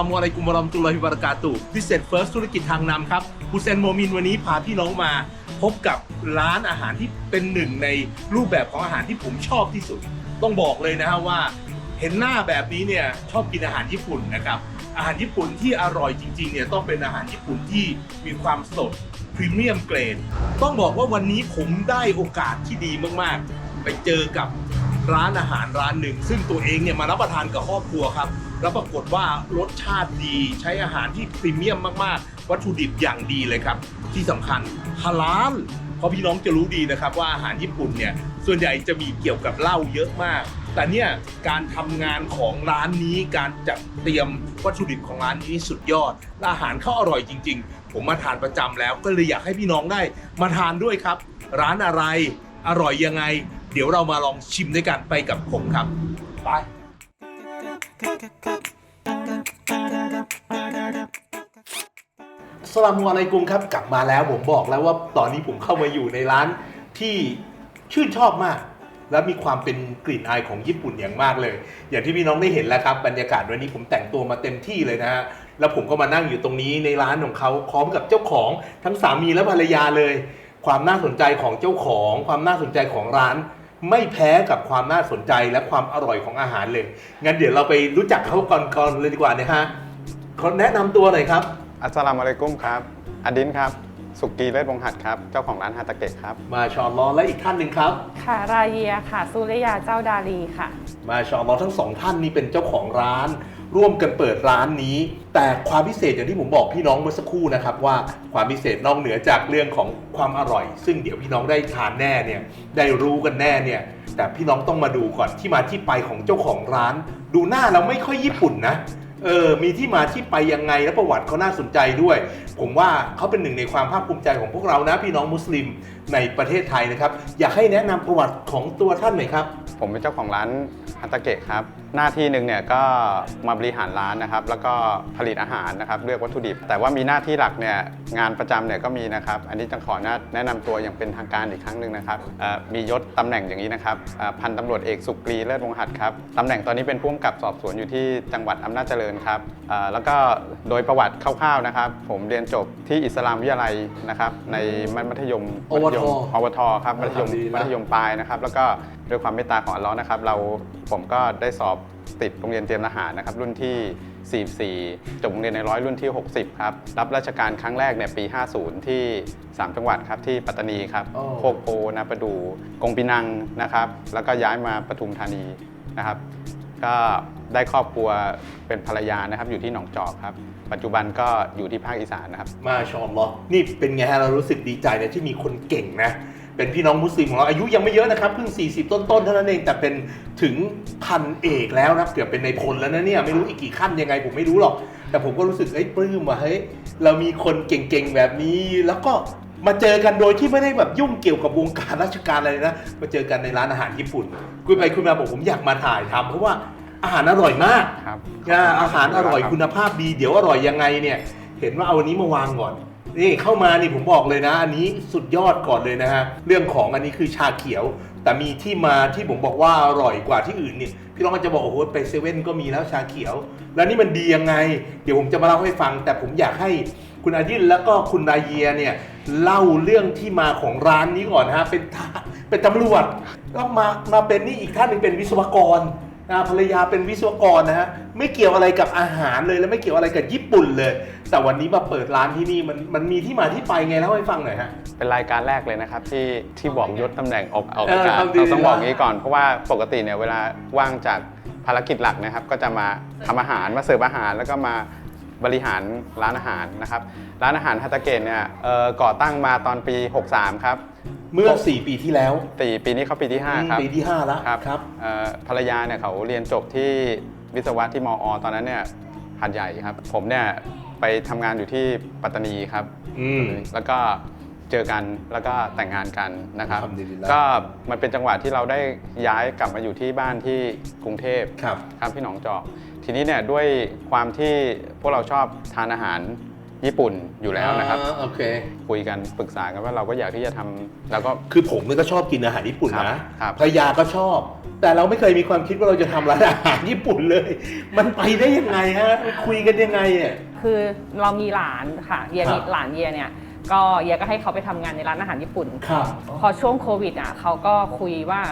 ลามุอะลัยกุมวะเราะมตุลอฮิบะเรกาตุพิเศษเฟิร์สธุรกิจทางนำครับฮุเซนโมมินวันนี้พาพี่น้องมา พบกับร้านอาหารที่เป็นหนึ่งในรูปแบบของอาหารที่ผมชอบที่สุด ต้องบอกเลยนะฮะว่า เห็นหน้าแบบนี้เนี่ยชอบกินอาหารญี่ปุ่นนะครับอาหารญี่ปุ่นที่อร่อยจริงๆเนี่ยต้องเป็นอาหารญี่ปุ่นที่มีความสดพรีเมียมเกรดต้องบอกว่าวันนี้ผมได้โอกาสที่ดีมากๆ ไปเจอกับร้านอาหารร้านหนึ่ง ซึ่งตัวเองเนี่ยมารับประทานกับครอบครัวครับ แล้วปรากฏว่ารสชาติดีใช้อาหารที่พรีเมียมมากๆ วัตถุดิบอย่างดีเลยครับ ที่สำคัญฮาลาลเพราะพี่น้องจะรู้ดีนะครับว่าอาหารญี่ปุ่นเนี่ยส่วนใหญ่จะมีเกี่ยวกับเหล้าเยอะมาก แต่เนี่ยการทำงานของร้านนี้การจัดเตรียมวัตถุดิบของร้านนี้สุดยอดและอาหารเขาอร่อยจริง ๆ ผมมาทานประจำแล้วก็เลยอยากให้พี่น้องได้มาทานด้วยครับ ร้านอะไรอร่อยยังไง เดี๋ยวเรามาลองชิมด้วยกันไปกับผมครับไป สลามุอะลัยกุมครับกลับมาแล้วผมบอกแล้วว่าตอนนี้ผมเข้ามาอยู่ในร้านที่ชื่นชอบมาก และมีความเป็นกลิ่นอายของญี่ปุ่นอย่างมากเลย อย่างที่พี่น้องได้เห็นแล้วครับบรรยากาศวันนี้ผมแต่งตัวมาเต็มที่เลยนะฮะแล้วผมก็มานั่งอยู่ตรงนี้ในร้านของเขาพร้อมกับเจ้าของทั้งสามีและภรรยาเลย ความน่าสนใจของเจ้าของ ความน่าสนใจของร้าน ไม่แพ้กับความน่าสนใจและความอร่อยของอาหารเลย งั้นเดี๋ยวเราไปรู้จักเขาก่อนก่อนเลยดีกว่านะฮะขอแนะนำตัวหน่อยครับ อัสสลามุอะลัยกุมครับ อดินครับ สุกีเลิศวงศ์หัดครับ เจ้าของร้านฮาตาเกะครับ มาชาอัลลอฮ์และอีกท่านหนึ่งครับ ค่ะ รายเยียค่ะสุริยาเจ้าดาลีค่ะ มาชาอัลลอฮ์ทั้งสองท่านนี้เป็นเจ้าของร้าน ร่วมกันเปิดร้านนี้ แต่ความพิเศษอย่างที่ผมบอกพี่น้องเมื่อสักครู่นะครับว่าความพิเศษนอกเหนือจากเรื่องของความอร่อย ซึ่งเดี๋ยวพี่น้องได้ทานแน่เนี่ยได้รู้กันแน่เนี่ยแต่พี่น้องต้องมาดูก่อนที่มาที่ไปของเจ้าของร้าน ดูหน้าเราไม่ค่อยญี่ปุ่นนะเออ มีที่มาที่ไปยังไงและประวัติเขาน่าสนใจด้วย ผมว่าเขาเป็นหนึ่งในความภาคภูมิใจของพวกเรานะพี่น้องมุสลิมในประเทศไทยนะครับ อยากให้แนะนำประวัติของตัวท่านหน่อยครับ ผมเป็นเจ้าของร้านฮาตเกะครับ หน้าที่หนึ่งเนี่ยก็มาบริหารร้านนะครับ แล้วก็ผลิตอาหารนะครับเลือกวัตถุดิบ แต่ว่ามีหน้าที่หลักเนี่ยงานประจำเนี่ยก็มีนะครับ อันนี้จะขอแนะนำตัวอย่างเป็นทางการอีกครั้งหนึ่งนะครับเอ่อมียศตำแหน่งอย่างนี้นะครับเอ่อพันตำรวจเอกสุกรีเลิศวงศ์หัดครับตำแหน่งตอนนี้เป็นผู้กำกับสอบสวนอยู่ที่จังหวัดอำนาจเจริญครับเอ่อแล้วก็โดยประวัติคร่าวๆนะครับ ผมเรียนจบที่อิสลามวิทยาลัยนะครับในมัธยมอวท อวทครับมัธยมอัลฮัมดุลิลละมัธยมปลายนะครับ แล้วก็ ด้วยความเมตตาของอัลเลอฮ์นะครับ เราผมก็ได้สอบติดโรงเรียนเตรียมทหารนะครับ รุ่นที่ 44 จบโรงเรียนในร้อยรุ่นที่ 60 ครับ รับราชการครั้งแรกเนี่ยปี 50 ที่ 3 จังหวัดครับที่ปัตตานีครับโอ้ โคกโพนาประดูกงปีนังนะครับ แล้วก็ย้ายมาปทุมธานีนะครับ ก็ได้ครอบครัวเป็นภรรยานะครับ อยู่ที่หนองจอกครับ ปัจจุบันก็อยู่ที่ภาคอีสานนะครับ มาชาอัลลอฮ์นี่เป็นไงฮะเรารู้สึกดีใจนะที่มีคนเก่งนะ เป็นพี่น้องมุสลิมของเราอายุยังไม่เยอะนะครับเพิ่ง 40 ต้นๆเท่านั้นเองแต่เป็นถึงพันเอกแล้วนะเกือบเป็นในพลแล้วนะเนี่ยไม่รู้อีกกี่ขั้นยังไงผมไม่รู้หรอก แต่ผมก็รู้สึกเอ้ยปลื้มว่าเฮ้ยเรามีคนเก่งๆแบบนี้ แล้วก็มาเจอกันโดยที่ไม่ได้แบบยุ่งเกี่ยวกับวงการราชการอะไรเลยนะมาเจอกันในร้านอาหารญี่ปุ่นคุยไปคุยมาบอกผมอยากมาถ่ายทำเพราะว่าอาหารอร่อยมากครับอ่าอาหารอร่อยคบคุณภาพดีเดี๋ยวอร่อยยังไงเนี่ย เห็นว่าเอาอันนี้มาวางก่อน นี่เข้ามานี่ผมบอกเลยนะ อันนี้สุดยอดก่อนเลยนะฮะ เรื่องของอันนี้คือชาเขียว แต่มีที่มาที่ผมบอกว่าอร่อยกว่าที่อื่นเนี่ยพี่น้องก็จะบอกโอ้โหไปเซเว่นก็มีแล้วชาเขียว แล้วนี่มันดียังไง เดี๋ยวผมจะมาเล่าให้ฟัง แต่ผมอยากให้คุณอาดินแล้วก็คุณนาเยียเนี่ยเล่าเรื่องที่มาของร้านนี้ก่อนนะฮะเป็นเป็นตำรวจแล้วมามาเป็นนี่อีกท่านหนึงเป็นวิศวกร นะภรรยาเป็นวิศวกรนะฮะไม่เกี่ยวอะไรกับอาหารเลยและไม่เกี่ยวอะไรกับญี่ปุ่นเลย แต่วันนี้มาเปิดร้านที่นี่มันมันมีที่มาที่ไปไงเล่าให้ฟังหน่อยฮะ เป็นรายการแรกเลยนะครับที่ที่บอกยศตำแหน่งออกออกเอออากาศครับดีเราต้องนะบอกงี้ก่อนเพราะว่าปกติเนี่ยเวลาว่างจากภารกิจหลักนะครับ ก็จะมาทำอาหารมาเสิร์ฟอาหาร แล้วก็มาบริหารร้านอาหารนะครับ ร้านอาหารฮัตตาเกะเนี่ยเอ่อก่อตั้งมาตอนปี 63 ครับ เมื่อ 4 ปีที่แล้วปีปีนี้เขาปีที่ 5 ครับ ปีที่ 5 แล้วครับครับ เอ่อภรรยาเนี่ยเขาเรียนจบที่วิศวะที่มอ ตอนนั้นเนี่ยหัดใหญ่ครับ ผมเนี่ยไปทำงานอยู่ที่ปัตตานีครับ อืม แล้วก็เจอกันแล้วก็แต่งงานกันนะครับ อัลฮัมดุลิลลาห์ก็มันเป็นจังหวะที่เราได้ย้ายกลับมาอยู่ที่บ้านที่กรุงเทพ ครับ ครับที่หนองจอก ทีนี้เนี่ยด้วยความที่พวกเราชอบทานอาหาร ญี่ปุ่นอยู่แล้วนะครับ อ่าโอเค คุยกันปรึกษากันว่าเราก็อยากที่จะทำแล้วก็ คือผมเนี่ยก็ชอบกินอาหารญี่ปุ่นครับนะครับภรรยาก็ชอบ แต่เราไม่เคยมีความคิดว่าเราจะทำร้านอาหารญี่ปุ่นเลย มันไปได้ยังไงฮะมันคุยกันยังไงอะ คือเรามีหลานค่ะเยียครับมีหลานเยียเนี่ย ก็เยียก็ให้เขาไปทำงานในร้านอาหารญี่ปุ่น ครับ พอช่วงโควิดอะเขาก็คุยว่า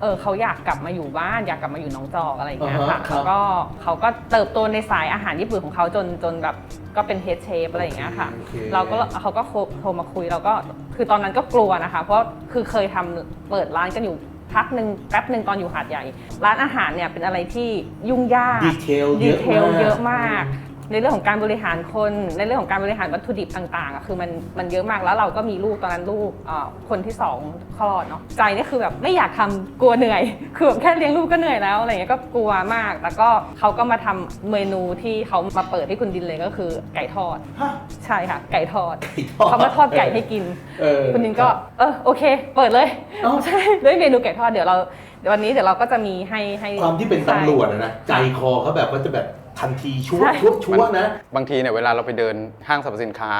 เออเขาอยากกลับมาอยู่บ้าน อยากกลับมาอยู่หน้องจอกอะไรอย่างเงี้ยอ่าค่ะฮะครับ แล้วก็เขาก็เติบโตในสายอาหารญี่ปุ่นของเขาจนจนแบบ ก็เป็นเฮดเชฟอะไรอย่างเงี้ยค่ะ โอเค เราก็เขาก็โทรโทรมาคุยเราก็คือตอนนั้นก็กลัวนะคะ เพราะคือเคยทำเปิดร้านกันอยู่พักหนึ่งแป๊บหนึ่งตอนอยู่หาดใหญ่ ร้านอาหารเนี่ยเป็นอะไรที่ยุ่งยากดีเทลเยดีอะเทมากลเยอะมาก ในเรื่องของการบริหารคน ในเรื่องของการบริหารวัตถุดิบต่างๆอะคือมันมันเยอะมากแล้วเราก็มีลูกตอนนั้นลูกเอ่อคนที่สองคลอดเนาะใจนี่คือแบบไม่อยากทำกลัวเหนื่อย คือแบบแค่เลี้ยงลูกก็เหนื่อยแล้วอะไรเงี้ยก็กลัวมาก แล้วก็เขาก็มาทำเมนูที่เขามาเปิดให้คุณดินเลยก็คือไก่ทอดฮะใช่ค่ะไก่ทอดไก่ทอดเขามาทอดไก่ให้กินเออคุณดินก็เออโอเค เปิดเลยเอ้าใช่ด้วยเมนูไก่ทอดเดี๋ยวเราเดี๋ยววันนี้เดี๋ยวเราก็จะมีให้ให้ความที่เป็นตำรวจอะนะใจคอเขาแบบว่าจะแบบ ทันทีชั่วชั่วชั่วนะ บางทีเนี่ยเวลาเราไปเดินห้างสรรพสินค้า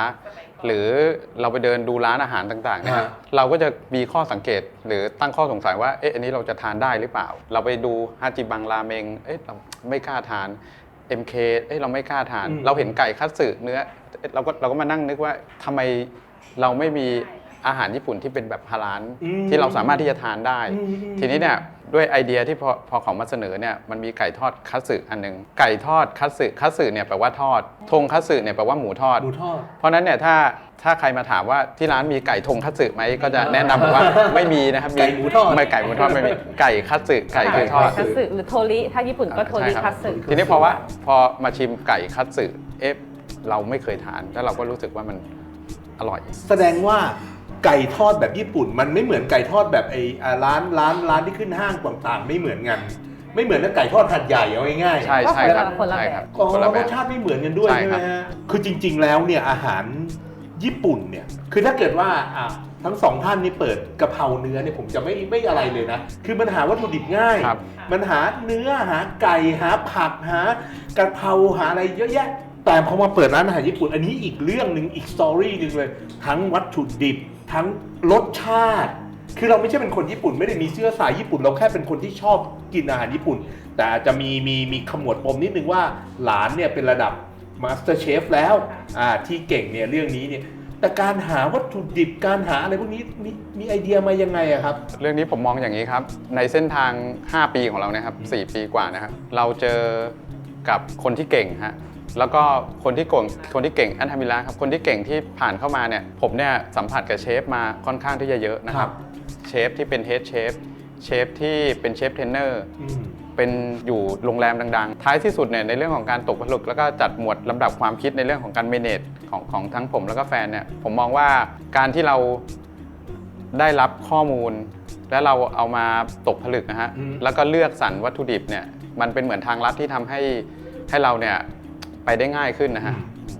หรือเราไปเดินดูร้านอาหารต่างๆเนยฮะอ่าเราก็จะมีข้อสังเกตหรือตั้งข้อสงสัยว่าเอ๊ะอันนี้เราจะทานได้หรือเปล่า เราไปดูฮาจิบังราเมงเอ๊ะเราไม่กล้าทาน MK เอ๊ะเราไม่กล้าทานเราเห็นไก่คัตสึเนื้อเอ๊ะเราก็เราก็มานั่งนึกว่าทำไมเราไม่มี อาหารญี่ปุ่นที่เป็นแบบฮาลาลอืมที่เราสามารถที่จะทานได้ อืมอืม ทีนี้เนี่ยด้วยไอเดียที่พอพอเขามาเสนอเนี่ยมันมีไก่ทอดคัตสึอันหนึงไก่ทอดคัตสึคัตสึเนี่ยแปลว่าทอดทงคัตสึเนี่ยแปลว่าหมูทอด หมูทอด เพราะฉะนั้นเนี่ยถ้าถ้าใครมาถามว่าที่ร้านมีไก่ทงคัตสึไหมก็จะแนะนำว่าไม่มีนะครับไก่หมูทอด ไม่ไก่หมูทอดไม่มีไก่คัตสึไก่คือทอด คัตสึหรือโทริถ้าญี่ปุ่นก็โทริใช่คัตสึ ทีนี้พอว่าพอมาชิมไก่คัตสึเอ๊ะเราไม่เคยทานแล้วเราก็รู้สึกว่ามันอร่อย แสดงว่า ไก่ทอดแบบญี่ปุ่น มันไม่เหมือนไก่ทอดแบบไอ้อ่าร้านร้านร้านที่ขึ้นห้างต่างๆ ไม่เหมือนกันไม่เหมือนกับไก่ทอดหัดใหญ่เอาง่ายๆ ใช่ใช่ครับคนละใช่แบบครับอ๋อคนละแบรบสชาติไม่เหมือนกันด้วยใช่ใช่ไหมครับ ฮะ คือจริง ๆ แล้วเนี่ยอาหารญี่ปุ่นเนี่ย คือถ้าเกิดว่าอะทั้งสองท่านนี่เปิดกะเพราเนื้อเนี่ยผมจะไม่ไม่อะไรเลยนะ คือมันหาวัตถุดิบง่าย ครับ มันหาเนื้อหาไก่หาผักหากะเพราหาอะไรเยอะแยะ แต่พอมาเปิดร้านอาหารญี่ปุ่น อันนี้อีกเรื่องหนึ่งอีกสตอรี่หนึ่งเลย ทั้งวัตถุดิบ ทั้งรสชาติ คือเราไม่ใช่เป็นคนญี่ปุ่น ไม่ได้มีเชื้อสายญี่ปุ่น เราแค่เป็นคนที่ชอบกินอาหารญี่ปุ่น แต่อาจจะมีมีมีขมวดปมนิดนึงว่าหลานเนี่ยเป็นระดับมาสเตอร์เชฟแล้วอ่าที่เก่งเนี่ยเรื่องนี้เนี่ยแต่การหาวัตถุดิบการหาอะไรพวกนี้มีมีไอเดียมายังไงอะครับ เรื่องนี้ผมมองอย่างนี้ครับ ในเส้นทาง 5 ปีของเราเนี่ยครับ4ปีกว่านะครับเราเจอกับคนที่เก่งฮะ แล้วก็คนที่โก่งคนที่เก่งอันทามิระครับคนที่เก่งที่ผ่านเข้ามาเนี่ยผมเนี่ยสัมผัสกับเชฟมาค่อนข้างที่จะเยอะนะครับเชฟที่เป็นเฮดเชฟเชฟที่เป็นเชฟเทรนเนอร์อืมเป็นอยู่โรงแรมดัง ๆ ท้ายที่สุดเนี่ยในเรื่องของการตกผลึก แล้วก็จัดหมวดลำดับความคิดในเรื่องของการเมเนจของของทั้งผมแล้วก็แฟนเนี่ยผมมองว่าการที่เราได้รับข้อมูล และเราเอามาตกผลึกนะฮะอืมแล้วก็เลือกสรรวัตถุดิบเนี่ยมันเป็นเหมือนทางลัดที่ทำให้ให้เราเนี่ย ไปได้ง่ายขึ้นนะฮะ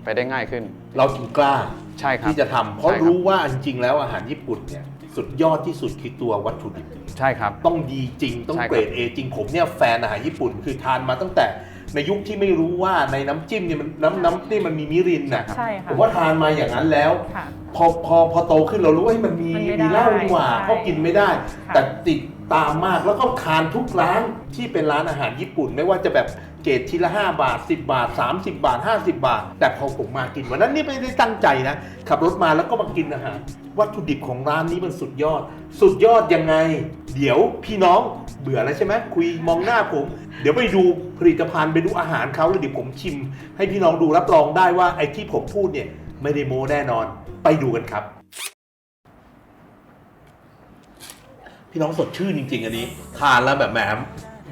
ไปได้ง่ายขึ้น เราถึงกล้าใช่ครับที่จะทำเพราะใช่ครับรู้ว่าจริงๆแล้วอาหารญี่ปุ่นเนี่ยสุดยอดที่สุดคือตัววัตถุดิบ ใช่ครับ ต้องดีจริงต้องใช่ครับเกรด A จริงผมเนี่ยแฟนอาหารญี่ปุ่น คือทานมาตั้งแต่ในยุคที่ไม่รู้ว่าในน้ำจิ้มเนี่ยมันน้ำน้ำนี่มันมีมิรินนะใช่ค่ะ ผมว่าทานมาอย่างนั้นแล้ว ค่ะ พอพอพอโตขึ้นเรารู้ว่าเฮ้ยมันมีมันไม่ได้มีเหล้านี่หว่าใช่ก็กินไม่ได้ ค่ะ แต่ติดตามมากแล้วก็ทานทุกร้านที่เป็นร้านอาหารญี่ปุ่น ไม่ว่าจะแบบเกรดทีละ 5 บาท 10 บาท 30 บาท 50 บาท แต่พอผมมากินวันนั้นนี่ไม่ได้ตั้งใจนะ ขับรถมาแล้วก็มากินอาหาร วัตถุดิบของร้านนี้มันสุดยอด สุดยอดยังไง เดี๋ยวพี่น้องเบื่อแล้วใช่ไหมคุยมองหน้าผม เดี๋ยวไปดูผลิตภัณฑ์ไปดูอาหารเขาแล้วเดี๋ยวผมชิม ให้พี่น้องดูรับรองได้ว่าไอ้ที่ผมพูดเนี่ยไม่ได้โม้แน่นอน ไปดูกันครับ พี่น้องสดชื่นจริง ๆ อันนี้ ทานแล้วแบบแหม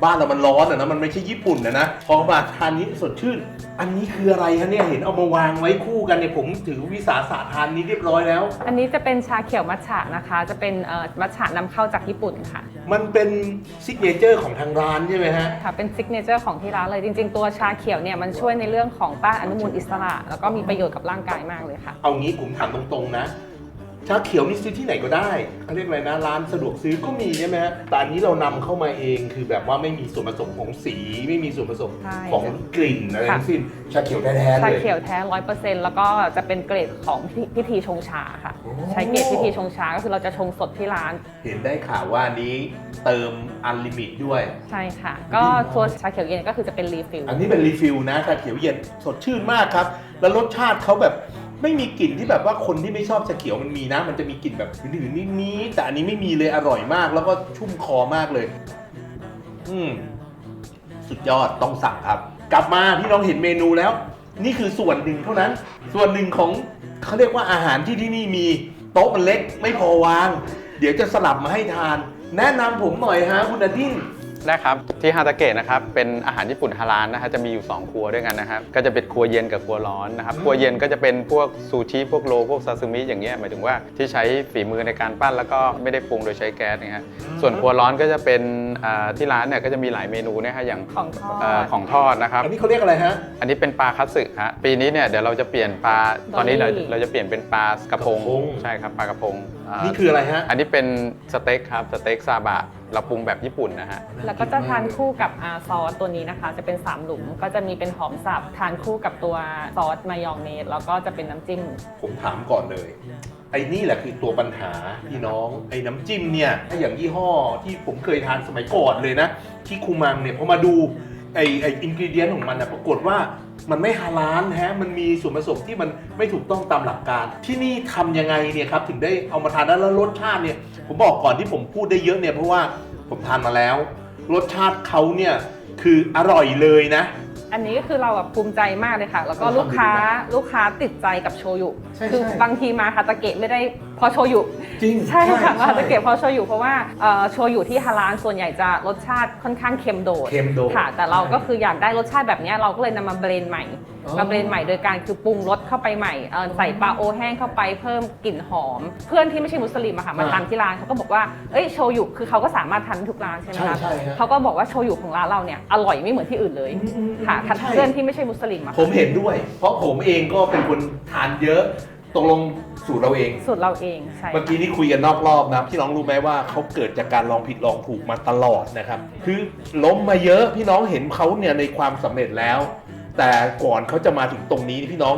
บ้านเรามันร้อนอะนะมันไม่ใช่ญี่ปุ่นนะนะพอมาทานนี้สดชื่น อันนี้คืออะไรคะเนี่ยเห็นเอามาวางไว้คู่กันเนี่ยผมถือวิสาสะทานนี้เรียบร้อยแล้ว อันนี้จะเป็นชาเขียวมัทฉะนะคะ จะเป็นเอ่อมัทฉะนำเข้าจากญี่ปุ่นค่ะ มันเป็นซิกเนเจอร์ของทางร้านใช่ไหมฮะ ค่ะเป็นซิกเนเจอร์ของที่ร้านเลยจริง ๆ ตัวชาเขียวเนี่ยมันช่วยในเรื่องของต้านอนุมูลอิสระ แล้วก็มีประโยชน์กับร่างกายมากเลยค่ะ เอางี้ผมถามตรงๆนะ ชาเขียวนี่ซื้อที่ไหนก็ได้เขาเรียกอะไรนะร้านสะดวกซื้อก็มีใช่ไหมฮะแต่อันนี้เรานำเข้ามาเองคือแบบว่าไม่มีส่วนผสมของสีไม่มีส่วนผสมใช่ของกลิ่นอะไรค่ะ ทั้งสิ้นชาเขียวแท้ๆชาเลย เขียวแท้ร้อยเปอร์เซ็นต์แล้วก็จะเป็นเกรดของพิพิธีชงชาค่ะ โอ้ ใช้เกรดพิธีชงชาก็คือเราจะชงสดที่ร้าน เห็นได้ข่าวว่าอันนี้เติมอันลิมิตด้วย ใช่ค่ะ ก็ตัวชาเขียวเย็นก็คือจะเป็นรีฟิล อันนี้เป็นรีฟิลนะชาเขียวเย็นสดชื่นมากครับ แล้วรสชาติเขาแบบ ไม่มีกลิ่นที่แบบว่าคนที่ไม่ชอบชาเขียวมันมีนะ มันจะมีกลิ่นแบบหืนๆนิดๆแต่อันนี้ไม่มีเลยอร่อยมาก แล้วก็ชุ่มคอมากเลย อืมสุดยอดต้องสั่งครับ กลับมาพี่น้องเห็นเมนูแล้ว นี่คือส่วนหนึ่งเท่านั้น ส่วนหนึ่งของเขาเรียกว่าอาหารที่ที่นี่มีโต๊ะมันเล็กไม่พอวาง เดี๋ยวจะสลับมาให้ทาน แนะนำผมหน่อยฮะคุณอดิน ได้ครับที่ฮาตาเกะนะครับเป็นอาหารญี่ปุ่นฮาลานนะฮะจะมีอยู่ 2 ครัวด้วยกันนะครับก็จะเป็นครัวเย็นกับครัวร้อนนะครับครัวเย็นก็จะเป็นพวกซูชิพวกโรลพวกซาซิมิอย่างเงี้ยหมายถึงว่าที่ใช้ฝีมือในการปั้นแล้วก็ไม่ได้ปรุงโดยใช้แก๊สนะฮะส่วนครัวร้อนก็จะเป็น อ่าที่ร้านเนี่ยก็จะมีหลายเมนูนะฮะอย่างของทอเอ่อดของทอดนะครับ อันนี้เขาเรียกอะไรฮะ อันนี้เป็นปลาคัตสึฮะปีนี้เนี่ยเดี๋ยวเราจะเปลี่ยนปลาตอนนี้เราดอลลี่ เราจะเปลี่ยนเป็นปลากระพงกระพง ใช่ครับปลากระพงอ่านี่คืออะไรฮะ อันนี้เป็นสเต็กครับสเต็กซาบะเราปรุงแบบญี่ปุ่นนะฮะ แล้วก็จะทานคู่กับอาซอสตัวนี้นะคะ จะเป็น3หลุมก็จะมีเป็นหอมสับทานคู่กับตัวซอสมายองเนสแล้วก็จะเป็นน้ำจิ้มผมถามก่อนเลย ไอ้นี่แหละคือตัวปัญหาพี่น้องไอ้น้ำจิ้มเนี่ยถ้าอย่างยี่ห้อที่ผมเคยทานสมัยก่อนเลยนะที่คูมังเนี่ยพอมาดูไอ้ไอ้อินกิเดียนของมันนะปรากฏว่ามันไม่ฮาลาลฮะมันมีส่วนผสมที่มันไม่ถูกต้องตามหลักการ ที่นี่ทำยังไงเนี่ยครับถึงได้เอามาทานได้แล้วรสชาติเนี่ยผมบอกก่อนที่ผมพูดได้เยอะเนี่ยเพราะว่าผมทานมาแล้ว รสชาติเขาเนี่ยคืออร่อยเลยนะ อันนี้ก็คือเราแบบภูมิใจมากเลยค่ะ แล้วก็เออลูกค้าทำดีมากลูกค้าติดใจกับโชยุ ใช่คือใช่บางทีมาฮาตาเกะไม่ได้เพอโชยุจริงใช่ค่ะมาฮาตาเกะเพอโชยุเพราะว่าเอ่อโชยุที่ฮาลาลส่วนใหญ่จะรสชาติค่อนข้างเค็มโดดเค็มโดดค่ะ แต่เราก็คืออยากได้รสชาติแบบเนี้ยเราก็เลยนำมาเบรนใหม่อ๋อมาเบรนใหม่โดยการคือปรุงรสเข้าไปใหม่เอ่อใส่ปลาโอแห้งเข้าไปเพิ่มกลิ่นหอม เพื่อนที่ไม่ใช่มุสลิมอะค่ะมาอ่าทานที่ร้านเขาก็บอกว่าเอ้ยโชยุคือเขาก็สามารถทานทุกร้านใช่ไหมใช่คะใช่ฮะเขาก็บอกว่าโชยุของร้านเราเนี่ยอร่อยไม่เหมือนที่อื่นเลยอืมอืมอืมค่ะใช่เพื่อนที่ไม่ใช่มุสลิมอะผมเห็นด้วย เพราะผมเองก็เป็นคนทานเยอะ ตกลงสูตรเราเอง สูตรเราเองใช่เมื่อกี้นี่คุยกันนอกรอบนะพี่น้องรู้ไหมว่าเขาเกิดจากการลองผิดลองถูกมาตลอดนะครับ คือล้มมาเยอะพี่น้องเห็นเขาเนี่ยในความสำเร็จแล้ว แต่ก่อนเขาจะมาถึงตรงนี้พี่น้อง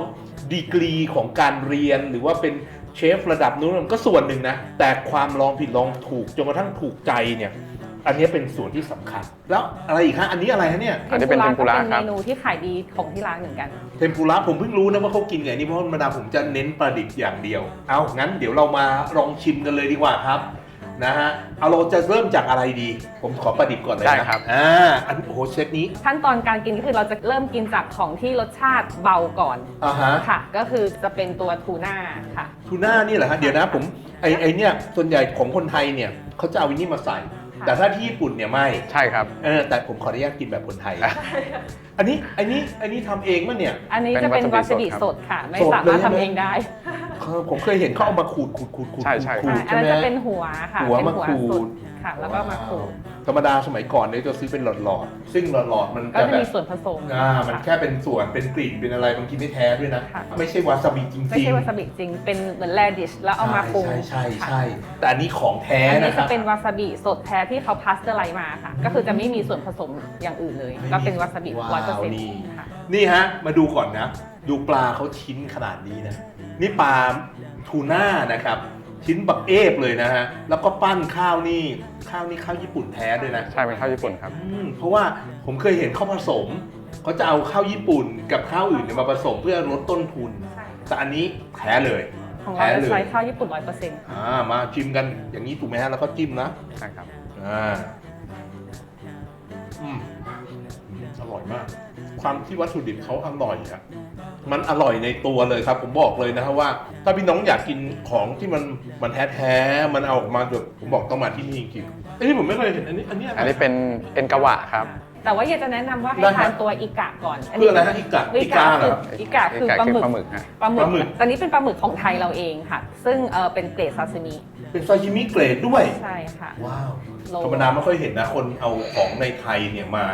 ดีกรีของการเรียนหรือว่าเป็นเชฟระดับนู้นมันก็ส่วนหนึ่งนะแต่ความลองผิดลองถูกจนกระทั่งถูกใจเนี่ย อันนี้เป็นส่วนที่สำคัญ แล้วอะไรอีกฮะอันนี้อะไรฮะเนี่ยอันนี้เป็นเทมปุระก็เป็นครับเมนูที่ขายดีของที่ร้านเหมือนกัน เทมปุระผมเพิ่งรู้นะว่าเขากินไงนี่เพราะธรรมดาผมจะเน้นประดิษฐ์อย่างเดียว เอางั้นเดี๋ยวเรามาลองชิมกันเลยดีกว่าครับนะฮะเอาเราจะเริ่มจากอะไรดี ผมขอประดิษฐ์ก่อนเลยได้นะครับ อ่าอันโอ้โหเชฟนี้ขั้นตอนการกินก็คือเราจะเริ่มกินจากของที่รสชาติเบาก่อนอ่าฮะค่ะ ก็คือจะเป็นตัวทูน่าค่ะ ทูน่านี่แหละฮะเดี๋ยวนะผมไอไอเนี่ยส่วนใหญ่ของคนไทยเนี่ยเขาจะเอาวินนี่มาใส่ค่ะ แต่ถ้าที่ญี่ปุ่นเนี่ยไม่ใช่ครับ เออแต่ผมขออนุญาตกินแบบคนไทย อันนี้อันนี้อันนี้ทำเองมั้ยเนี่ย อันนี้จะเป็นเป็นวาวาซาซาบิบิสสด ดครับค่ะ ไม่สดสาเลยมารถใช่ไหมทำเองได้เออผมเคยเห็นเขาเอามาขูดขูดขูดขูดใช่ใช่ ขูดอันใช่นั้นไหมจะเป็นหัวค่ะหัวเป็นมาหัวขูด สด ค่ะ แล้วก็มาขูดธรรมดาสมัยก่อนเนี่ยจะซื้อเป็นหลอดๆ ซึ่งหลอดๆมันก็จะจะแบมีบส่วนผสมอ่ามันค่ะแค่เป็นส่วนเป็นกลิ่นเป็นอะไรบางทีไม่แท้ด้วยนะค่ะไม่ใช่วาซาบิจริงๆ ไม่ใช่วาซาบิจริง เป็นเหมือนแรดิชแล้วเอามาปรุง ใช่ใช่ค่ะใช่แต่อันนี้ของแท้อันนี้นะคจะรับเป็นวาซาบิสดแท้ที่เขาพาสเตอร์ไลซ์มาค่ะ ก็คือจะไม่มีส่วนผสมอย่างอื่นเลย ก็เป็นวาซาบิว้าวร้อยเปอร์เซ็นต์นี่ค่ะนี่ฮะ มาดูก่อนนะ ดูปลาเขาชิ้นขนาดนี้นะ นี่ปลาทูน่านะครับ ชิ้นแบบเอฟเลยนะฮะ แล้วก็ปั้นข้าวนี่ข้าวนี่ข้าวญี่ปุ่นแท้ด้วยนะใช่เป็นข้าวญี่ปุ่นครับ อืมเพราะว่าผมเคยเห็นข้าวผสมเขาจะเอาข้าวญี่ปุ่นกับข้าวอื่นเนี่ยมาผสมเพื่อลดต้นทุน แต่อันนี้แท้เลย ของแท้เราเลจะใช้ยข้าวญี่ปุ่นร้อยเปอร์เซ็นต์อ่ามาชิมกันอย่างนี้ถูกไหมฮะแล้วก็จิ้มนะใช่ครับ อ่าอืมอร่อยมาก ความที่วัตถุดิบเขาอร่อยอะมันอร่อยในตัวเลยครับ ผมบอกเลยนะครับว่า ถ้าพี่น้องอยากกินของที่มันมันแท้ๆมันเอาออกมาแบบผมบอกต้องมาที่นี่จริงๆอันนี้ผมไม่เคยเห็นอันนี้อันนี้ะไร อันนี้เป็นเอ็นกาวะครับ แต่ว่าอยากจะแนะนำว่าให้ได้ครับทานตัวอีกะก่อนเพื่ออะไรฮะอีกะอีอีกะกาเหรคือออีกะคือปลาหมึกปลาหมึกฮะ ปลาหมึปลาหมึก กตอนนี้เป็นปลาหมึกของไทยเราเองค่ะ ซึ่งเออเป็นเกรดซาซิมิเป็นซาชิมิเกรดด้วย ใช่ค่ะ ว้าว โล ธรรมดาไม่ค่อยเห็นนะ คนเอาของในไทยเนี่ยมา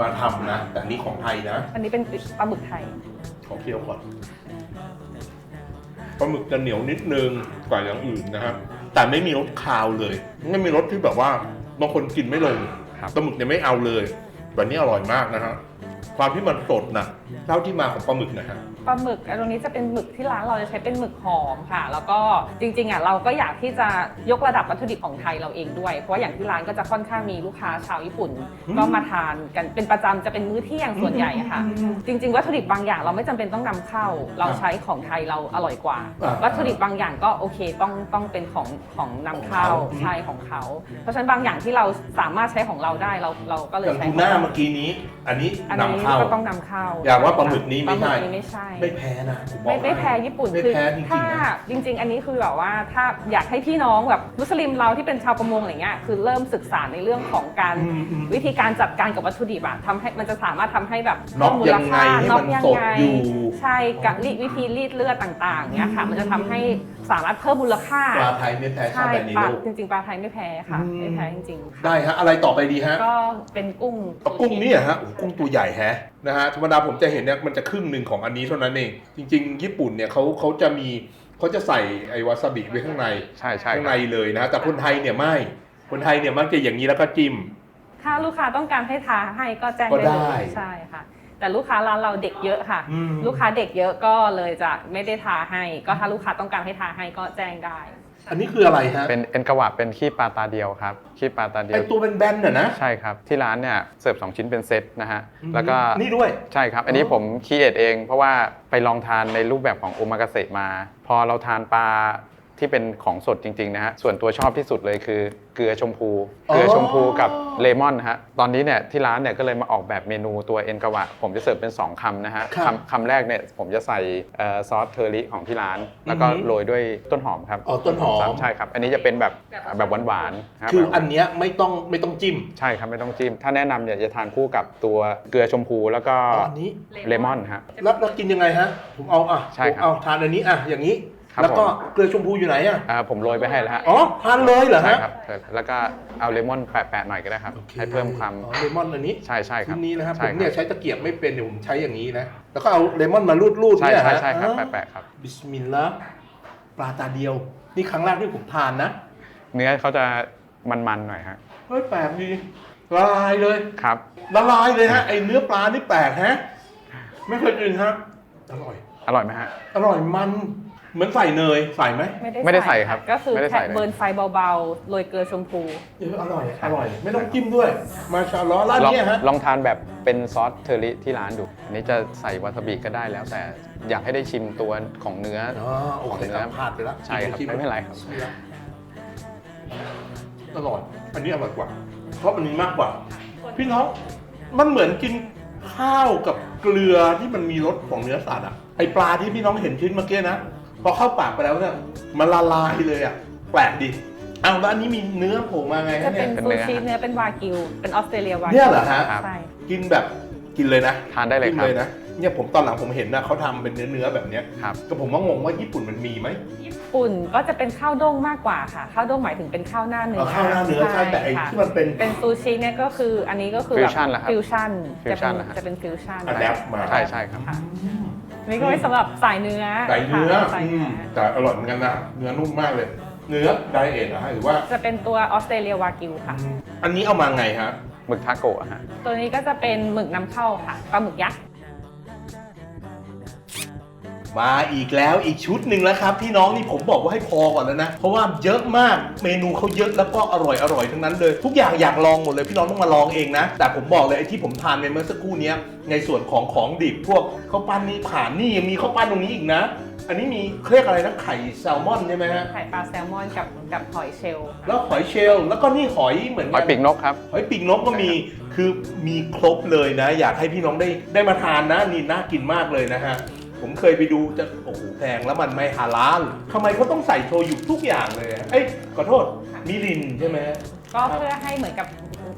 มาทำนะ แต่อันนี้ของไทยนะ อันนี้เป็นปลาหมึกไทย ขอเคี้ยวก่อนปลาหมึกจะเหนียวนิดนึงกว่าอย่างอื่นนะครับ แต่ไม่มีรสคาวเลย ไม่มีรสที่แบบว่าบางคนกินไม่ลงครับปลาหมึกเนี่ยไม่เอาเลยแบบนี้อร่อยมากนะฮะ ความที่มันสดนะเท่าที่มาของปลาหมึกนะฮะ ปลาหมึกอันตรงนี้จะเป็นหมึกที่ร้านเราจะใช้เป็นหมึกหอมค่ะ แล้วก็จริงๆอะเราก็อยากที่จะยกระดับวัตถุดิบของไทยเราเองด้วย เพราะว่าอย่างที่ร้านก็จะค่อนข้างมีลูกค้าชาวญี่ปุ่นอืมก็มาทานกันเป็นประจำจะเป็นมื้อเที่ยงส่วนใหญ่อะค่ะ จริง ๆ วัตถุดิบบางอย่างเราไม่จำเป็นต้องนำเข้า เราใช้ของไทยเราอร่อยกว่า อ่าวัตถุดิบบางอย่างก็โอเคต้องต้องเป็นของของนำเข้าของเขา ใช่ของเขา เพราะฉะนั้นบางอย่างที่เราสามารถใช้ของเราได้เราเราก็เลยอย่างใช้ทูของน่าเรา เมื่อกี้นี้ อันนี้อันนำนี้เข้าก็ต้องนำเข้าอย่างว่าปลาหมึกนี้ไม่ปลาหใช่มึกนี้ไม่ใช่ ไม่แพ้นะผมบอกไม่ไม่ให้แพ้ญี่ปุ่นไม่คือแพ้จริงๆถ้านะ จริง ๆ อันนี้คือแบบว่าถ้าอยากให้พี่น้องแบบมุสลิมเราที่เป็นชาวประมงอะไรเงี้ยคือเริ่มศึกษาในเรื่องของการอืมอืมวิธีการจัดการกับวัตถุดิบอะทำให้มันจะสามารถทำให้แบบน็อกเพิ่มมูลค่ายังไงให้น็อกมันยังสดไงอยู่ ใช่กับรีดวิธีรีดเลือดต่างๆเนี้ยค่ะ มันจะทำให้ สามารถเพิ่มมูลค่าปลาไทยไม่แพ้ชาใช่ติใดในปลาโลกจริงๆปลาไทยไม่แพ้ค่ะ อืม ไม่แพ้จริงๆค่ะได้ฮะ อะไรต่อไปดีฮะก็เป็นกุ้งเอากุ้งนี่อะฮะโอ้โหกุ้งตัวใหญ่แฮะนะฮะธรรมดาผมจะเห็นเนี่ยมันจะครึ่งหนึ่งของอันนี้เท่านั้นเอง จริง ๆ ญี่ปุ่นเนี่ยเขาเขาจะมีเขาจะใส่ไอวาซาบิไว้ข้างในใช่ใช่ข้างคในรับเลยนะฮะแต่คนไทยเนี่ยไม่คนไทยเนี่ยมักจะอย่างนี้แล้วก็จิ้ม ถ้าลูกค้าต้องการให้ทาให้ก็แจ้งก็ได้ เลได้ยใช่ค่ะ แต่ลูกค้าร้านเราเด็กเยอะค่ะ อืม ลูกค้าเด็กเยอะก็เลยจะไม่ได้ทาให้ ก็ถ้าลูกค้าต้องการให้ทาให้ก็แจ้งได้ อันนี้คืออะไรฮะเป็นเอ็นกวาเป็นขี้ปลาตาเดียวครับขี้ปลาตาเดีไอยวตัวเป็นแบนๆน่ะนะใช่ครับ ที่ร้านเนี่ยเสิร์ฟ2ชิ้นเป็นเซตนะฮะอืมแล้วก็นี่ด้วย ใช่ครับ อันนี้อ๋อผมคีเอทเอง เพราะว่าไปลองทานในรูปแบบของโอมากาเสะมา พอเราทานปลา ที่เป็นของสดจริงๆนะฮะส่วนตัวชอบที่สุดเลยคือเกลือชมพู เกลือชมพูกับเลมอนนะฮะตอนนี้เนี่ยที่ร้านเนี่ยก็เลยมาออกแบบเมนูตัวเอ็นกวะ ผมจะเสิร์ฟเป็น 2คำนะฮะครับ คำคำแรกเนี่ยผมจะใส่เอ่อซอสเทอร์ริของที่ร้าน แล้วก็อือหือโรยด้วยต้นหอมครับอ๋อต้นหอม ใช่ครับ อันนี้จะเป็นแบบแบบหวานๆรับคืออันเนี้ยไม่ต้องไม่ต้องจิ้มใช่ครับไม่ต้องจิ้ม ถ้าแนะนำเนี่ยจะทานคู่กับตัวเกลือชมพูแล้วก็อ๋ออันนี้เลมอนฮะ แล้วเรากินยังไงฮะ ผมเอาอะใช่ผมครับ เอาทานอันนี้อะอย่างนี้ ครับแล้วก็ผม เกลือชมพูอยู่ไหนอะอ่าผมโรยไปให้แล้วฮะอ๋อทานเลยเหรอใช่ฮะครับเออแล้วก็เอาเลมอนแปะๆหน่อยก็ได้ครับ โอคให้เพิ่มความอ๋อเลมอนอันนี้ใช่ใช่ครัชิ้บนนี้นะครับผใช่มเนี่ยใช้ตะเกียบไม่เป็นเดี๋ยวผมใช้อย่างนี้นะแล้วก็เอาเลมอนมารูดๆใช่เนี่ยใช่ฮะใช่ครับอ่าแปะๆครับ บิสมิลลาห์ปลาตาเดียว นี่ครั้งแรกที่ผมทานนะเนื้อเขาจะมันๆหน่อยฮะเฮ้ยแปลกดีละลายเลย ครับ ละลายเลยฮะไอเนื้อปลานี่แปลกฮะ ไม่เคยกินฮะอร่อย อร่อยไหมฮะอร่อยมัน เหมือนใส่เนยใส่ไหมไม่ได้ใส่ครับก็คือไม่ได้แค่ใส่เลย เบิร์นไฟเบาๆโรยเกลือชมพูเอออร่อยอร่อย ไม่ต้องจิ้มด้วย มาชาล้อร้านลองเนี้ยฮะลองทานแบบเป็นซอสเทอร์ริที่ร้านดูอันนี้จะใส่วาซาบิก็ได้แล้ว แต่อยากให้ได้ชิมตัวของเนื้ออ๋อโอเคครับพลาดไปแล้วใช่ครับจิ้ไม่เป็นไรครับใช่แล้วอร่อยอันนี้อร่อยกว่าชอบอันนี้มากกว่า พี่น้องมันเหมือนกินข้าวกับเกลือที่มันมีรสของเนื้อสัตว์อะไอปลาที่พี่น้องเห็นชิ้นเมื่อกี้นะพ อเข้าปากไปแล้วเนี่ยมันละลายเลยอะแปลกดีอ้าวแล้วอันนี้มีเนื้อโผล่มาไงจะฮะเป็เนี่ยนซูชิเนื้อเป็นวากิว เป็นออสเตรเลียวากิวเนี่ยเหรอฮะครับ ใช่ กินแบบกินเลยนะทานได้เลยกินครับเลยนะเนี่ยผมตอนหลังผมเห็นนะเขาทำเป็นเนื้อเนื้อๆแบบเนี้ยครับ ก็ผมว่างงว่าญี่ปุ่นมันมีไหมญี่ปุ่นก็จะเป็นข้าวด้งมากกว่าค่ะ ข้าวด้งหมายถึงเป็นข้าวหน้าเนื้เอออข้าวหน้าเนื้อใช่แต่ไอ้ค่ะที่มันเป็น เป็นซูชิเนี่ยก็คืออันนี้ก็คือแบบ Fusion เหรอครับฟิวชั่นจะ Fusion เป็นเหรอฮะจะเป็นฟิวชั่น Adapt มา ใช่ใช่ครับค่ะอัน นี่ก็ไว้สำหรับสายเนื้อไก่เนื้อค่ะสายอืเนื้มอแต่อร่อยเหมือนกันนะ เนื้อนุ่มมากเลย เนื้อไดเอทอะฮะหรือว่า จะเป็นตัวออสเตรเลียวากิวค่ะ อันนี้เอามาไงฮะ หมึกทาโกะฮะ ตัวนี้ก็จะเป็นหมึกนำเข้าค่ะปลาหมึกยักษ์ มาอีกแล้วอีกชุดหนึ่งแล้วครับพี่น้องนี่ผมบอกว่าให้พอก่อนแล้วนะ เพราะว่าเยอะมากเมนูเขาเยอะแล้วก็อร่อยอร่อยทั้งนั้นเลย ทุกอย่างอยากลองหมดเลยพี่น้องต้องมาลองเองนะ แต่ผมบอกเลยไอ้ที่ผมทานไปเมื่อสักครู่เนี้ยในส่วนของของดิบพวกข้าวปั้นนี่ผ่านนี่ยังมีข้าวปั้นตรงนี้อีกนะ อันนี้มีเครียกอะไรนะไข่แซลมอนใช่ไหมฮะไข่ปลาแซลมอนกับกับหอยเชลล์แล้วหอยเชลล์แล้วก็นี่หอยเหมือนหกั อยปีกนกครับ หอยปีกนกก็มีคือมีครบเลยนะ อยากให้พี่น้องได้ได้มาทานนะนี่น่ากินมากเลยนะฮะ ผมเคยไปดูจะโอ้โหแพงแล้วมันไม่ฮาลาลทำไมเขาต้องใส่โชยุทุกอย่างเลยอะเอ้ยขอโทษมิรินใช่ไหม ก็เพื่อให้เหมือนกับ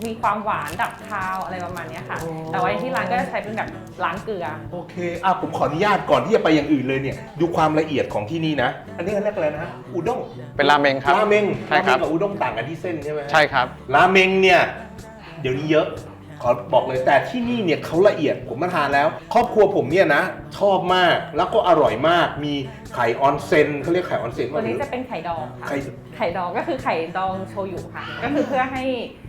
มีความหวานดับคาวอะไรประมาณเนี้ยค่ะ อ๋อ แต่ว่าที่ร้านก็จะใช้เป็นแบบล้างเกลือ โอเค อะผมขออนุญาตก่อนที่จะไปอย่างอื่นเลยเนี่ย ดูความละเอียดของที่นี่นะ อันนี้อันแรกอะไรนะฮะอุด้งเป็นราเมงครับ ราเมงใช่ครับาเมงกับอุด้งต่างกันที่เส้นใช่ไหมฮะใช่ครับ ราเมงเนี่ย เดี๋ยวนี้เยอะ ขอบอกเลยแต่ที่นี่เนี่ยเขาละเอียดผมมาทานแล้ว ครอบครัวผมเนี่ยนะ ชอบมากแล้วก็อร่อยมาก มีไข่ออนเซนเขาเรียกไข่ออนเซนตัวนี้จะเป็นไข่ดองค่ะ ไข่ไข่ดองก็คือไข่ดองโชยุค่ะ ก็คือเพื่อให้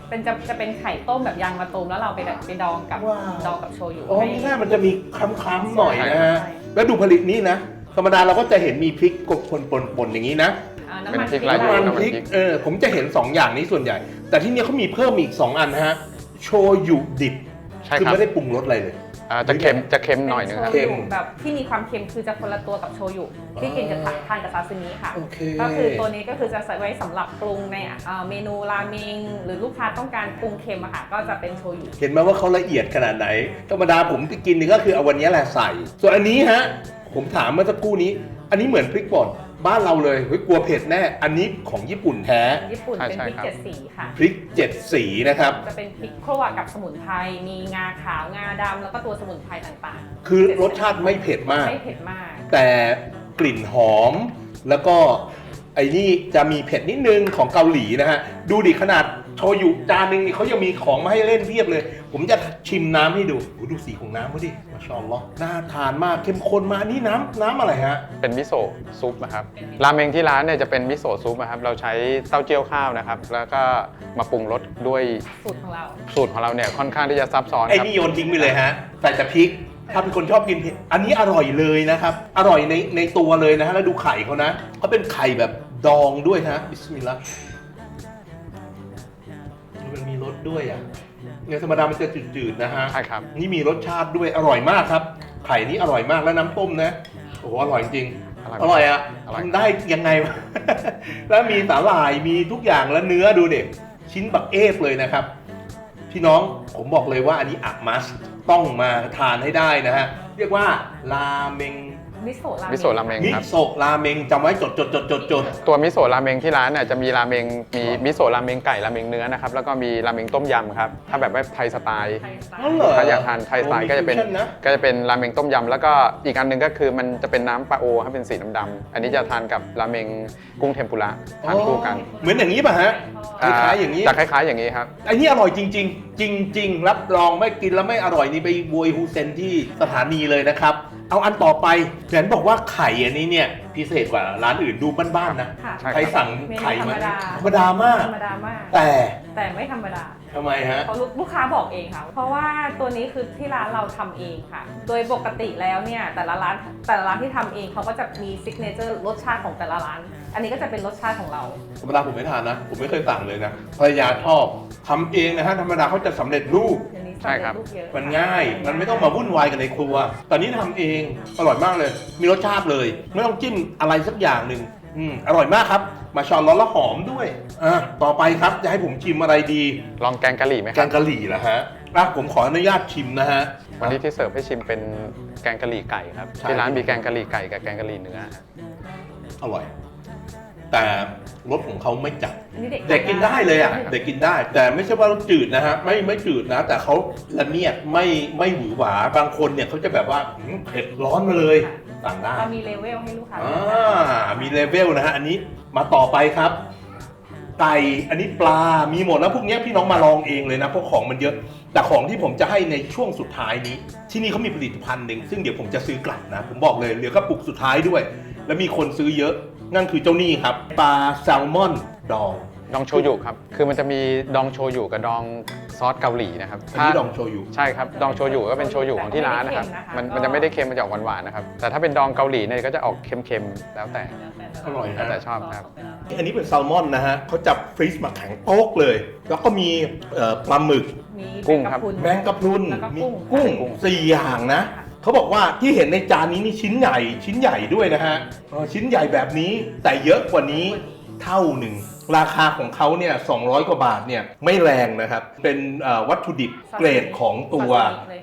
เป็นจะจะเป็นไข่ต้มแบบยางมะตูมแล้วเราไปแบบไปดองกับว้าว ดองกับโชยุอ๋อให้นี่น่ามันจะมีคล้ำๆหน่อยนะฮะใช่ แล้วดูผลิตนี่นะ ธรรมดาเราก็จะเห็นมีพริกกบคนปนๆอย่างนี้นะ อ่าเป็นน้ำมันพริกพริกลาย น้ำมันน้ำมันพริกพริกเออผมจะเห็น 2 อย่างนี้ส่วนใหญ่ แต่ที่นี่เขามีเพิ่มอีก 2 อันนะฮะ โชยุดิบใช่คือครับไม่ได้ปรุงรสอะไรเลย อ่าจะเค็มจะเค็มหน่อยนึงเป็ครับโชเค็มยุแบบที่มีความเค็มคือจะคนละตัวกับโชยุที่กินกับทานกับซาซิมิค่ะ โอเค ก็คือตัวนี้ก็คือจะใส่ไว้สำหรับปรุงในเอ่อเมนูราเมงหรือลูกค้าต้องการปรุงเค็มอะค่ะก็จะเป็นโชยุ เห็นไหมว่าเขาละเอียดขนาดไหน ธรรมดาผมไปกินนี่ก็คือเอาวันนี้แหละใส่ ส่วนอันนี้ฮะ ผมถามเมื่อสักครู่นี้ อันนี้เหมือนพริกป่น บ้านเราเลยเฮ้ยกลัวเผ็ดแน่ อันนี้ของญี่ปุ่นแท้ ญี่ปุ่นใช่เป็นใช่พริกครับเจ็ดสีค่ะ พริกเจ็ดสีนะครับ จะเป็นพริกคั่วกับสมุนไพร มีงาขาวงาดำแล้วก็ตัวสมุนไพรต่างคือรสชาติไม่เผ็ดมากๆไม่เผ็ดมาก แต่กลิ่นหอมแล้วก็ไอ้นี่จะมีเผ็ดนิดนึงของเกาหลีนะฮะ ดูดิขนาด โชยุจานหนึงนี่เขายังมีของมาให้เล่นเพียบเลย ผมจะชิมน้ำให้ดูโอ้ดูสีของน้ำเขาดิมาชาอัลลอฮ์น่าทานมากเข้มข้นมากอันนี่น้ำน้ำอะไรฮะ เป็นมิโซะซุปนะครับ ราเมงที่ร้านเนี่ยจะเป็นมิโซะซุปนะครับ เราใช้เต้าเจี้ยวข้าวนะครับ แล้วก็มาปรุงรสด้วยสูตรของเรา สูตรของเราเนี่ยค่อนข้างที่จะซับซ้อนไอ้ครับ นี่โยนทิ้งไปเลยฮะใส่แต่พริก ถ้าเป็นคนชอบกินเผ็ดอันนี้อร่อยเลยนะครับ อร่อยในในตัวเลยนะฮะ แล้วดูไข่เขานะเขาเป็นไข่แบบดองด้วยฮะบิสมิลลาห์ มันมีรสด้วยอะในธรรมดามันจะจืดๆนะฮะใช่ครับ นี่มีรสชาติด้วยอร่อยมากครับ ไข่นี่อร่อยมากแล้วน้ำต้มนะโอ้โหอร่อยจริงอร่อยอร่อยอะอร่อยทำได้ยังไงวะแล้วมีสาหร่ายมีทุกอย่างแล้วเนื้อดูเด็กชิ้นบักเอฟเลยนะครับ พี่น้องผมบอกเลยว่าอันนี้อักมัสต้องมาทานให้ได้นะฮะ เรียกว่าราเมง มิโซะราเมงมิโซะราเมงมิครับ โซะราเมงจำไว้จดจดจดจดจดตัวมิโซะราเมงที่ร้านเนี่ยจะมีราเมงมีมิโซะราเมงไก่ราเมงเนื้อนะครับแล้วก็มีราเมงต้มยำครับถ้าแบบว่าไทยสไตล์ไทยสไตอ๋อล์เหรอถ้าอยากทานไทยสไตล์ก็จะเป็น โอ้มีฟิวชั่นนะก็จะเป็นราเมงต้มยำแล้วก็อีกอันหนึงก็คือมันจะเป็นน้ำปลาโอครับเป็นสีดำๆอันนี้จะทานกับราเมงกุ้งเทมปุระทานคู่กันเหมือนอย่างนี้ป่ะฮะคล้ายๆอย่างนี้ จะคล้ายๆอย่างนี้ครับอันนี้อร่อยจริง ๆ จริง ๆ รับรองไม่กินแล้วไม่อร่อยนี่ไปโวยฮูเซนที่สถานีเลยนะครับ เอาอันต่อไปเห็นบอกว่าไข่อันนี้เนี่ยพิเศษกว่าร้านอื่นดูบ้านๆนะค่ะใช่ใครสั่งเมนูไข่ธรรมามดาธรรมดามาก ธรรมดามาก แต่แต่ไม่ธรรมดา ทำไมฮะ เพราะลูกลูกค้าบอกเองค่ะ เพราะว่าตัวนี้คือที่ร้านเราทำเองค่ะ โดยปกติแล้วเนี่ยแต่ละร้านแต่ละร้านที่ทำเองเขาก็จะมีซิกเนเจอร์รสชาติของแต่ละร้าน อันนี้ก็จะเป็นรสชาติของเรา ธรรมดาผมไม่ทานนะ ผมไม่เคยสั่งเลยนะภรรยาชอบทำเองนะฮะธรรมดาเขาจะสำเร็จรูป เดี๋ยวนี้ใช่ครับสำเร็จรูปเยอะมันง่าย มันไม่ต้องมาวุ่นวายกันในครัว ตอนนี้ทำเอง อร่อยมากเลย มีรสชาติเลย ไม่ต้องจิ้มอะไรสักอย่างหนึ่ง อืมอร่อยมากครับ มาชอนร้อนแล้วหอมด้วยอะต่อไปครับจะให้ผมชิมอะไรดีลองแกงกะหรี่ไหมแกครับ งกะหรี่เหรอฮะอะผมขออนุญาตชิมนะฮะ วันนี้ที่เสิร์ฟให้ชิมเป็นแกงกะหรี่ไก่ครับ ใช่ ที่ร้านมีแกงกะหรี่ไก่กับแกงกะหรี่เนื้ออร่อย แต่รสของเขาไม่จัด อันนี้เด็กเด็กกินได้เลยอะเด็กกินได้ แต่ไม่ใช่ว่ารสจืดนะฮะไม่ไม่จืดนะ แต่เขาละเนียดไม่ไม่หวือหวาบางคนเนี่ยเขาจะแบบว่าหืมเผ็ดร้อนมาเลย สั่งได้เรามีเลเวลให้ลูกค้าอ่ามีเลเวลนะฮะอันนี้มาต่อไปครับไก่อันนี้ปลา มีหมดแล้วพวกเนี้ยพี่น้องมาลองเองเลยนะเพราะของมันเยอะ แต่ของที่ผมจะให้ในช่วงสุดท้ายนี้ ที่นี่เขามีผลิตภัณฑ์หนึ่งซึ่งเดี๋ยวผมจะซื้อกลับนะ ผมบอกเลยเหลือกระปุกสุดท้ายด้วย แล้วมีคนซื้อเยอะ นั่นคือเจ้านี่ครับ ปลาแซลมอนดอง ดองโชยุครับ คือมันจะมีดองโชยุกับดองซอสเกาหลีนะครับอันนี้ดองโชยุ ใช่ครับ ดองโชยุก็เป็นโชยุของที่ร้านนะครับ มันมันจะไม่ได้เค็มมันจะออกหวานๆนะครับ แต่ถ้าเป็นดองเกาหลีเนี่ยก็จะออกเค็มๆแล้วแต่อร่อยแล้วฮะแต่ชอบครับ อันนี้เป็นแซลมอนนะฮะเขาจับฟรีซมาแข็งโป๊กเลย แล้วก็มีเอ่อปลาหมึกมีกุ้งครับแมงกะพรุนแมงกะพรุนแล้วก็มีกุ้งกุ้งกุ้งสี่อย่างนะเขาบอกว่าที่เห็นในจานนี้นี่ชิ้นใหญ่ ชิ้นใหญ่ด้วยนะฮะเออชิ้นใหญ่แบบนี้แต่เยอะกว่านี้เท่าหนึ่ง ราคาของเขาเนี่ย200 กว่าบาทเนี่ยไม่แรงนะครับ เป็นเอ่อวัตถุดิบเกรดของตัว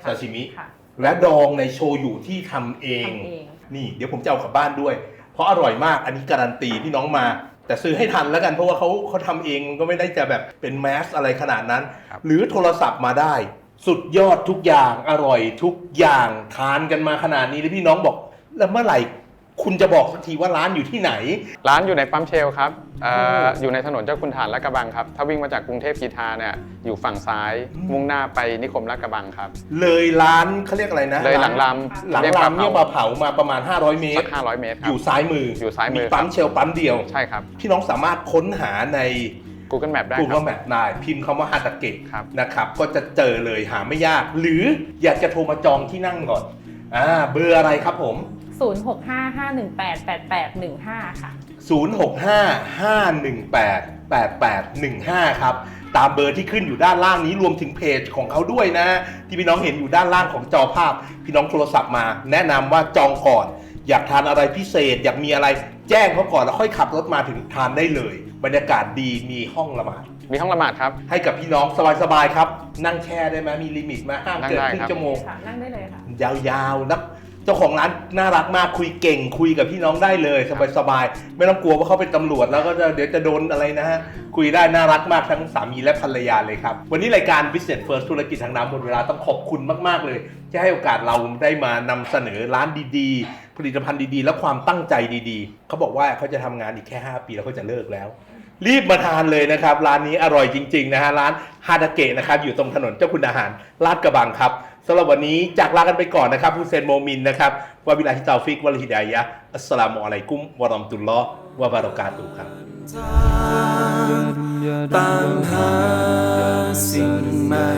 ซาชิมิค่ะและดองในโชยุที่ทำเอง ทำเอง นี่เดี๋ยวผมจะเอากลับบ้านด้วย เพราะอร่อยมากอันนี้การันตีพี่น้องมา แต่ซื้อให้ทันแล้วกันเพราะว่าเขาเขาทำเองมันก็ไม่ได้จะแบบเป็นแมสอะไรขนาดนั้น ครับ หรือโทรศัพท์มาได้ สุดยอดทุกอย่างอร่อยทุกอย่างทานกันมาขนาดนี้แล้วพี่น้องบอก แล้วเมื่อไหร่ คุณจะบอกสักทีว่าร้านอยู่ที่ไหน ร้านอยู่ในปั๊มเชลครับเอ่อโอ้อยู่ในถนนเจ้าคุณฐานลาดกระบังครับ ถ้าวิ่งมาจากกรุงเทพกีทาเนี่ยอยู่ฝั่งซ้ายอืมมุ่งหน้าไปนิคมลาดกระบังครับ เลยร้านเขาเรียกอะไรนะเลยหลังลหลัำงเรียกปลำลาเนี่ยปเผาลาเผามาประมาณ 500 เมตสัร ก500 เมตรคอรับ ยู่ซ้ายมืออยู่ซ้ายมือปั๊มครับเชลปั๊มเดียว ใช่ครับ พี่น้องสามารถค้นหาใน Google Map ได้ค Google รับ Map ได้พิมพ์คำว่าฮาตาเกะครับ นะครับ ก็จะเจอเลยหาไม่ยาก หรืออยากจะโทรมาจองที่นั่งก่อนอ่าเบอร์อะไรครับผม 0655188815 ค่ะ 0655188815 ครับ ตามเบอร์ที่ขึ้นอยู่ด้านล่างนี้รวมถึงเพจของเขาด้วยนะ ที่พี่น้องเห็นอยู่ด้านล่างของจอภาพ พี่น้องโทรศัพท์มา แนะนำว่าจองก่อน อยากทานอะไรพิเศษ อยากมีอะไรแจ้งเขาก่อนแล้วค่อยขับรถมาถึงทานได้เลย บรรยากาศดีมีห้องละหมาด มีห้องละหมาดครับ ให้กับพี่น้องสบายๆครับ นั่งแช่ได้ไหมมีลิมิตไหมห้ามนั่งเกินได้ครึ่ครับงชั่วโมง ค่ะ นั่งได้เลยค่ะ ยาวๆนะ เจ้าของร้านน่ารักมากคุยเก่งคุยกับพี่น้องได้เลยสบายๆไม่ต้องกลัวว่าเขาเป็นตำรวจแล้วก็จะเดี๋ยวจะโดนอะไรนะฮะคุยได้น่ารักมากทั้งสามีและภรรยาเลยครับ วันนี้รายการ Business First ธุรกิจทางน้ำหมดเวลาต้องขอบคุณมากๆเลยที่ให้โอกาสเราได้มานำเสนอร้านดีๆ ผลิตภัณฑ์ดีๆ และความตั้งใจดีๆ เขาบอกว่าเขาจะทำงานอีกแค่ 5 ปีแล้วเขาจะเลิกแล้วรีบมาทานเลยนะครับ ร้านนี้อร่อยจริง ๆ นะฮะ ร้านฮาดาเกะนะครับ อยู่ตรงถนนเจ้าคุณอาหารลาดกระบังครับ สำหรับวันนี้จากลากันไปก่อนนะครับฮุเซนโมมินนะครับวะบิลาฮิตาฟิกวะลฮิดายะอัสสลามุอะลัยกุมวะราะห์มตุลลอฮ์วะบารอกาตุครับตามหาสิ่งใหม่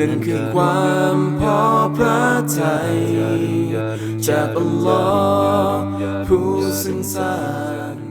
นั่นคือความพอพระทัยจากอัลลอฮ์ผู้ซึ่งสร้าง